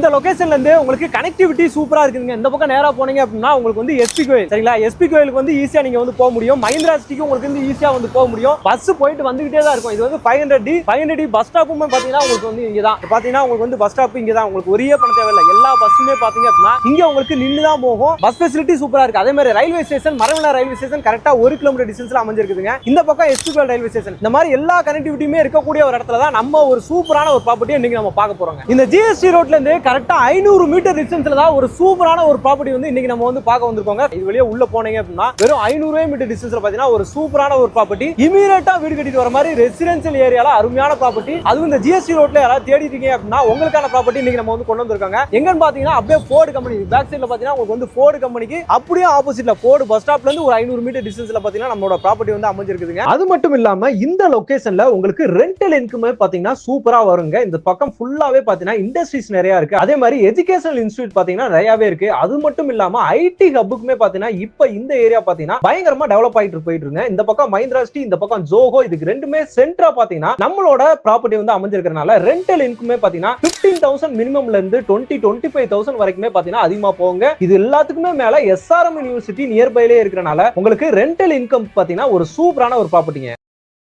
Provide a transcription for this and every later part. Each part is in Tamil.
இந்த லொகேஷன்லேருந்து உங்களுக்கு கனெக்டிவிட்டி சூப்பராக இருக்குதுங்க. இந்த பக்கம் நேராக போனீங்க அப்படின்னா உங்களுக்கு வந்து எஸ்பி கோயில். சரிங்களா? எஸ்பி கோயிலுக்கு வந்து ஈஸியாக நீங்கள் வந்து போக முடியும். மஹிந்திரா சிட்டிக்கு உங்களுக்கு வந்து ஈஸியாக வந்து போக முடியும். பஸ் போயிட்டு வந்துகிட்டே தான் இருக்கும். இது வந்து five hundred D five hundred D bus ஸ்டாப்புமே பார்த்தீங்கன்னா உங்களுக்கு வந்து இங்கே தான் பார்த்தீங்கன்னா உங்களுக்கு வந்து பஸ் ஸ்டாப் இங்கே தான் உங்களுக்கு ஒரே பண்ண தேவையில்லை. எல்லா பஸ்ஸுமே பார்த்தீங்க அப்படின்னா இங்கே உங்களுக்கு நின்று தான் போகும். பஸ் ஃபெசிலிட்டி சூப்பராக இருக்குது அதே மாதிரி ரயில்வே ஸ்டேஷன் மரவன ரயில்வே ஸ்டேஷன் கரெக்டாக ஒரு கிலோமீட்டர் டிஸ்டன்ஸில் அமைஞ்சிருக்குதுங்க. இந்த பக்கம் எஸ்பி கோயில் ரயில்வே ஸ்டேஷன் இந்த மாதிரி எல்லா கனெக்டிவிட்டியுமே இருக்கக்கூடிய ஒரு இடத்துல தான் நம்ம ஒரு சூப்பரான ஒரு ப்ராப்பர்ட்டியை இன்றைக்கி நம்ம பார்க்க போகிறோம் இந்த ஜிஎஸ்டி ரோட்லேருந்து கரெக்டாக ஐநூறு மீட்டர் டிஸ்டன்ஸில் தான் ஒரு சூப்பரான ஒரு ப்ராப்பர்ட்டி வந்து இன்றைக்கி நம்ம வந்து பார்க்க வந்திருக்கோங்க. இது வெளியே உள்ளே போனீங்க அப்படின்னா வெறும் ஐநூறு மீட்டர் டிஸ்டன்ஸில் பார்த்தீங்கன்னா ஒரு சூப்பரான ஒரு ப்ராப்பர்ட்டி இமீடியட்டாக வீடு கட்டிட்டு வர மாதிரி ரெசிடென்சியல் ஏரியாவில் அருமையான ப்ராப்பர்ட்டி அதுவும் இந்த ஜிஎஸ்டி ரோட்டில் யாராவது தேடி இருக்கீங்க அப்படின்னா உங்களுக்கான ப்ராப்பர்ட்டி இன்றைக்கி நம்ம வந்து கொண்டு வந்திருக்காங்க. எங்கன்னு பார்த்தீங்கன்னா அப்படியே ஃபோர்டு கம்பெனி பேக் சைடில் பார்த்தீங்கன்னா உங்களுக்கு வந்து ஃபோர்டு கம்பெனிக்கு அப்படியே ஆப்போசிட்டில் ஃபோர்டு பஸ் ஸ்டாப்லேருந்து ஒரு ஐநூறு மீட்டர் டிஸ்டன்ஸில் பார்த்தீங்கன்னா நம்மளோட ப்ராப்பர்ட்டி வந்து அமைஞ்சிருக்குதுங்க. அது மட்டும் இல்லாமல் இந்த லொக்கேஷனில் உங்களுக்கு ரெண்டல் இன்கம் பார்த்தீங்கன்னா சூப்பராக வருங்க. இந்த பக்கம் ஃபுல்லாகவே பார்த்தீங்கன்னா இண்டஸ்ட்ரீஸ் நிறையா இருக்கு. அதே மாதிரி எஜுகேஷனல் இன்ஸ்டியூட் பாத்தீங்கன்னா நிறையவே இருக்கு. அது மட்டும் இல்லாம ஐடி ஹப்புக்குமே பாத்தீங்கன்னா இப்ப இந்த ஏரியா பாத்தீங்கன்னா பயங்கரமா டெவலப் ஆயிட்டு போயிட்டு இருக்கு இந்த பக்கம் மஹிந்திரா சிட்டி இந்த பக்கம் ஜோஹோ இதுக்கு ரெண்டுமே சென்டரா பாத்தீங்கன்னா நம்மளோட ப்ராப்பர்ட்டி வந்து அமைஞ்சிருக்கிறனால ரெண்டல் இன்குமே பாத்தீங்கன்னா பிப்டீன் தௌசண்ட் மினிமம்ல இருந்து டுவெண்ட்டி டுவெண்ட்டி ஃபைவ் தௌசண்ட் வரைக்குமே பாத்தீங்கன்னா அதிகமா போங்க இது எல்லாத்துக்குமே மேல எஸ்ஆர்எம் யூனிவர்சிட்டி நியர்பைலே இருக்கிறனால உங்களுக்கு ரெண்டல் இன்கம் பாத்தீங்கன்னா ஒரு சூப்பரான ஒரு ப்ராப்பர்ட்டிங்க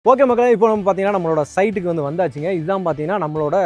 ஓகே மக்களே இப்போ நம்ம பார்த்தீங்கன்னா நம்மளோட சைட்டுக்கு வந்து வந்தாச்சுங்க. இதுதான் பார்த்தீங்கன்னா நம்மளோட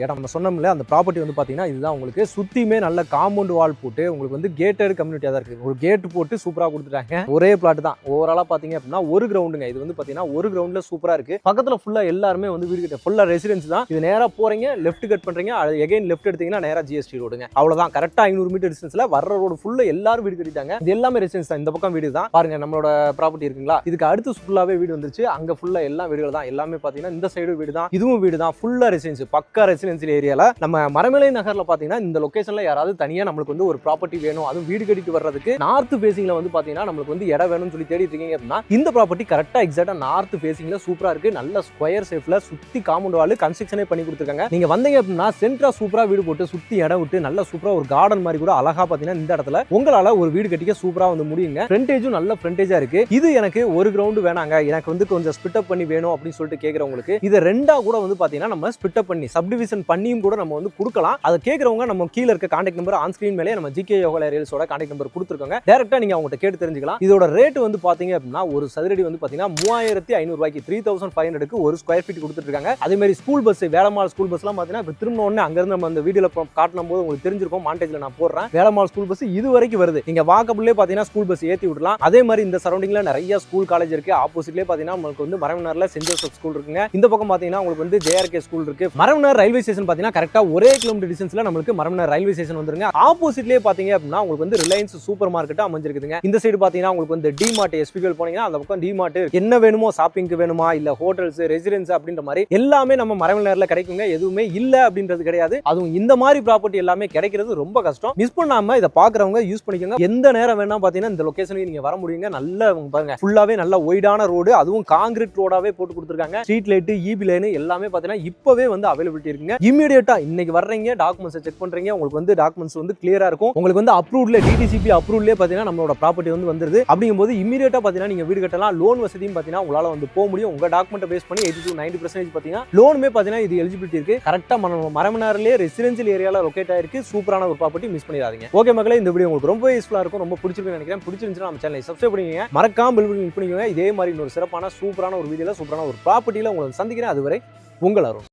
இடம். நம்ம சொன்னோம்ல அந்த ப்ராப்பர்ட்டி வந்து பார்த்தீங்கன்னா இதுதான் உங்களுக்கு சுற்றியுமே நல்ல காம்பவுண்ட் வால் போட்டு உங்களுக்கு வந்து கேட்டட் கம்யூனிட்டியாக தான் இருக்குது ஒரு கேட் போட்டு சூப்பராக கொடுத்துட்டாங்க. ஒரே பிளாட் தான். ஓவராலாக பார்த்தீங்க அப்படின்னா ஒரு கிரவுண்டுங்க இது வந்து பார்த்தீங்கன்னா ஒரு கிரவுண்டில் சூப்பராக இருக்குது பக்கத்தில் ஃபுல்லாக எல்லாருமே வந்து வீடு கிட்ட ஃபுல்லாக ரெசிடென்ஸ் தான். இது நேராக போகிறீங்க லெஃப்ட் கட் பண்ணுறீங்க அது எகைன் லெஃப்ட் எடுத்தீங்கன்னா நேராக ஜிஎஸ்டி ரோடுங்க அவ்வளோதான் கரெக்டாக ஐநூறு மீட்டர் டிஸ்டன்ஸில் வர்ற ரோடு ஃபுல்லாக எல்லாரும் வீடு கட்டிட்டாங்க. இது எல்லாமே ரெசிடென்ஸ் தான். இந்த பக்கம் வீடு தான். பாருங்க நம்மளோட ப்ராப்பர்ட்டி இருக்குங்களா? இதுக்கு அடுத்து ஃபுல்லாகவே வீடு வந்துருச்சு. அங்கே ஃபுல்லாக எல்லா வீடுகள் தான். எல்லாமே பார்த்தீங்கன்னா இந்த சைடு வீடு தான். இதுவும் வீடு தான். ஃபுல்லாக ரெசிடென்ஸ் பக்கா ரெசிடென்சியல் ஏரியால நம்ம மரமலை நகர்ல பார்த்தீங்கன்னா இந்த லொகேஷன்ல யாராவது தனியாக நம்மளுக்கு வந்து ஒரு ப்ராப்பர்ட்டி வேணும். அதுவும் வீடு கட்டிட்டு வர்றதுக்கு நார்த் ஃபேசிங்கில் வந்து பார்த்தீங்கன்னா நம்மளுக்கு வந்து இடம் வேணும்னு சொல்லி தேடிட்டு இருக்கீங்க அப்படின்னா இந்த ப்ராப்பர்ட்டி கரெக்டாக எக்ஸாக்டாக நார்த் ஃபேசிங்கில் சூப்பராக இருக்கு. நல்ல ஸ்கொயர் ஷேப்ல சுற்றி காம்பவுண்ட் வால் கன்ஸ்ட்ரக்ஷனே பண்ணி கொடுத்துருக்காங்க. நீங்கள் வந்தீங்க அப்படின்னா சென்ட்ரா சூப்பராக வீடு போட்டு சுற்றி இடம் விட்டு நல்ல சூப்பராக ஒரு கார்டன் மாதிரி கூட அழகா பார்த்தீங்கன்னா இந்த இடத்துல உங்களால ஒரு வீடு கட்டிக்க சூப்பரா வந்து முடியுங்க. ஃப்ரண்டேஜும் நல்ல ஃப்ரண்டேஜாக இருக்கு. இது எனக்கு ஒரு கிரவுண்டு வேணாங்க. எனக்கு வந்து கொஞ்சம் ஸ்பிட்டப் பண்ணி வேணும் அப்படின்னு சொல்லிட்டு கேட்கறவங்களுக்கு இதை ரெண்டாக கூட வந்து பார்த்தீங்கன்னா நம்ம ஸ்பிட்டப் பண்ணி சப்டிவிஷன் பண்ணியும் கூட நம்ம வந்து கொடுக்கலாம். அதை கேட்கறவங்க நம்ம கீழே இருக்க காண்டாக்ட் நம்பர் ஆன் ஸ்க்ரீன் மேலே நம்ம ஜிகே யோகா ரீல்ஸோட காண்டாக்ட் நம்பர் கொடுத்துருக்காங்க. டேரெக்டாக நீங்க அவங்ககிட்ட கேட்டு தெரிஞ்சுக்கலாம். இதோட ரேட் வந்து பார்த்தீங்க அப்படின்னா ஒரு சதுரடி வந்து பார்த்தீங்கன்னா மூவாயிரத்தி ஐநூறு ரூபாய்க்கு த்ரீ தௌசண்ட் ஃபைவ் ஹண்ட்ரடுக்கு ஒரு ஸ்கொயர் ஃபீட் கொடுத்துட்டு இருக்காங்க அதே மாதிரி ஸ்கூல் பஸ் வேளமால் ஸ்கூல் பஸ்லாம் பார்த்தீங்கன்னா இப்போ திரும்ப உடனே அங்கேருந்து நம்ம அந்த வீடியோ காட்டும் போது உங்களுக்கு தெரிஞ்சிருக்கும். மாண்டேஜ்ல நான் போடுறேன். வேளமால் ஸ்கூல் பஸ் இது வரைக்கும் வருது. நீங்கள் வாக்கபிள்லே பார்த்தீங்கன்னா ஸ்கூல் பஸ் ஏற்றி விடலாம். அதே மாதிரி இந்த சரௌண்டிங்கில் நிறைய ஸ்கூல் காலேஜ் இருக்கு. ஆப்போசிட்லேயே பார்த்தீங்கன்னா உங்களுக்கு வந்து மரம் மரவனார்ல சென்ட் ஜோசப் ஸ்கூல் இருக்குங்க. இந்த பக்கம் பாத்தீங்கன்னா உங்களுக்கு வந்து ஜேஆர்கே ஸ்கூல் இருக்கு. மரவனார் ரயில்வே ஸ்டேஷன் பாத்தீங்கன்னா கரெக்டா ஒரே கிலோமீட்டர் டிஸ்டன்ஸ்ல நம்மளுக்கு மரவனார் ரயில்வே ஸ்டேஷன் வந்துருங்க. ஆப்போசிட்லேயே பாத்தீங்க அப்படின்னா உங்களுக்கு வந்து ரிலையன்ஸ் சூப்பர் மார்க்கெட் அமைஞ்சிருக்குதுங்க. இந்த சைடு பாத்தீங்கன்னா உங்களுக்கு வந்து டி மார்ட் எஸ்பிகல் போனீங்கன்னா அந்த பக்கம் டி மார்ட் என்ன வேணுமோ ஷாப்பிங்க்கு வேணுமா? இல்ல ஹோட்டல்ஸ் ரெசிடென்ஸ் அப்படின்ற மாதிரி எல்லாமே நம்ம மரவனார்ல கிடைக்குங்க. எதுவுமே இல்ல அப்படின்றது கிடையாது. அதுவும் இந்த மாதிரி ப்ராப்பர்ட்டி எல்லாமே கிடைக்கிறது ரொம்ப கஷ்டம். மிஸ் பண்ணாம இதை பாக்குறவங்க யூஸ் பண்ணிக்கோங்க. எந்த நேரம் வேணா பாத்தீங்கன்னா இந்த லொகேஷனுக்கு நீங்க வர முடியுங்க. நல்ல பாருங்க. ஃபுல்லாவே நல்ல ஒய்டான ரோடு அதுவும் காங்கிரீட் ரோடாவே போட்டு கொடுத்துருக்காங்க. ஸ்ட்ரீட் லைட் இபி லைன் எல்லாமே பாத்தீங்கன்னா இப்பவே வந்து அவைலபிலிட்டி இருக்குங்க. இமீடியட்டா இன்னைக்கு வர்றீங்க டாக்குமெண்ட்ஸ் செக் பண்றீங்க உங்களுக்கு வந்து டாக்குமெண்ட்ஸ் வந்து கிளியரா இருக்கும். உங்களுக்கு வந்து அப்ரூவ்ல டிடிசிபி அப்ரூவ்லேயே பாத்தீங்கன்னா நம்மளோட ப்ராப்பர்ட்டி வந்து வந்துருது. அப்படிங்கும்போது இமீடியட்டா பாத்தீங்கன்னா நீங்க வீடு கட்டலாம். லோன் வசதியும் பாத்தீங்கன்னா உங்களால வந்து போக முடியும். உங்க டாக்குமெண்ட் பேஸ் பண்ணி எயிட்டி டு நைன்டி பர்சன்டேஜ் பாத்தீங்கன்னா லோனுமே பாத்தீங்கன்னா இது எலிஜிபிலிட்டி இருக்கு. கரெக்டா மரமனாரிலே ரெசிடென்சியல் ஏரியால லொக்கேட் ஆயிருக்கு. சூப்பரான ஒரு ப்ராப்பர்ட்டி மிஸ் பண்ணிடாதீங்க. ஓகே மக்களே இந்த வீடியோ உங்களுக்கு ரொம்ப யூஸ்ஃபுல்லா இருக்கும். ரொம்ப பிடிச்சிருக்குன்னு நினைக்கிறேன். பிடிச்சிருந்துச்சுன்னா நம்ம சேனலை சப்ஸ்கிரைப் பண்ணிக்கோங்க. மறக்காம பில் பண்ணிக்கோங்க. இதே மாதிரி இன்னொரு சிறப்பான சூப்பரான ஒரு வீடியோல சூப்பரான ஒரு ப்ராப்பர்ட்டியில் உங்களை சந்திக்கிறேன். அதுவரை உங்கள் அருண்.